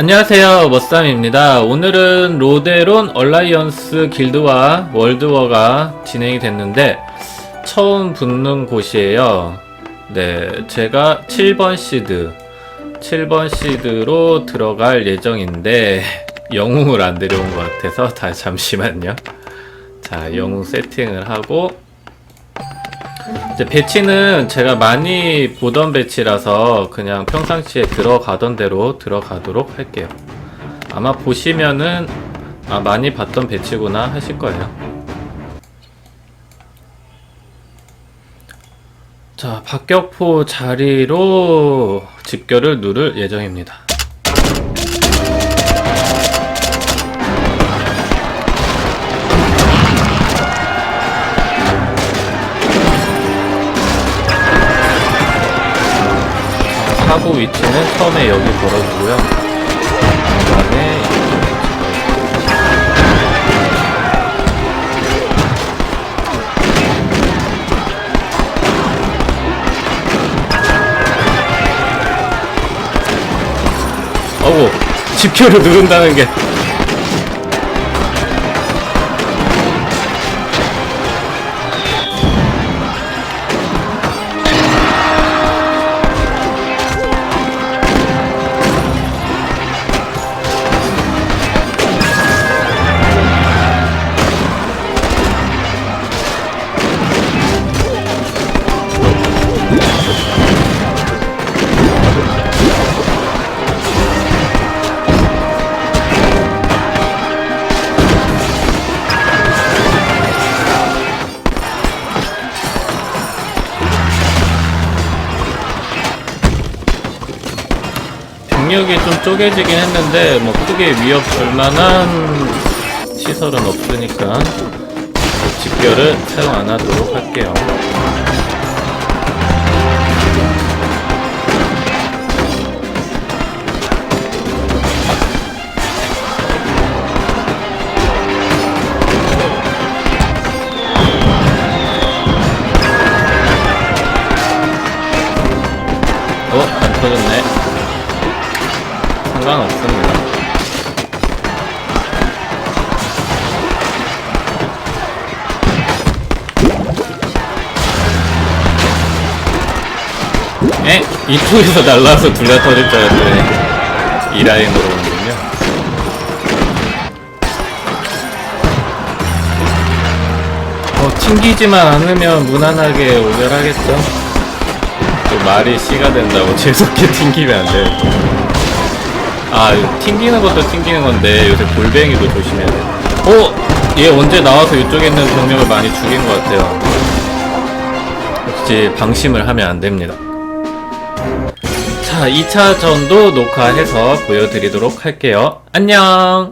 안녕하세요 머쌈입니다. 오늘은 로데론 얼라이언스 길드와 월드워가 진행이 됐는데 처음 붙는 곳이에요. 네 제가 7번 시드 7번 시드로 들어갈 예정인데 영웅을 안 데려온 것 같아서 다 잠시만요. 자 영웅 세팅을 하고 이제 배치는 제가 많이 보던 배치라서 그냥 평상시에 들어가던 대로 들어가도록 할게요. 아마 보시면은 아 많이 봤던 배치구나 하실 거예요. 자, 박격포 자리로 집결을 누를 예정입니다. 사고 위치는 처음에 여기 걸어주고요. 그 다음에 어우 집표를 누른다는 게 병력이 좀 쪼개지긴 했는데 뭐 크게 위협 줄 만한 시설은 없으니까 집결을 사용 안 하도록 할게요. 어? 안 터졌네. 상관없습니다. 에? 이쪽에서 날라와서 둘 다 터질 줄 알았더니 이 라인으로 오는군요. 어, 튕기지만 않으면 무난하게 오결하겠죠? 또 말이 씨가 된다고 재수없게 튕기면 안 돼. 아, 튕기는 것도 튕기는 건데 요새 골뱅이도 조심해야 돼. 어? 얘 언제 나와서 이쪽에 있는 병력을 많이 죽인 것 같아요. 역시 방심을 하면 안 됩니다. 자, 2차전도 녹화해서 보여드리도록 할게요. 안녕!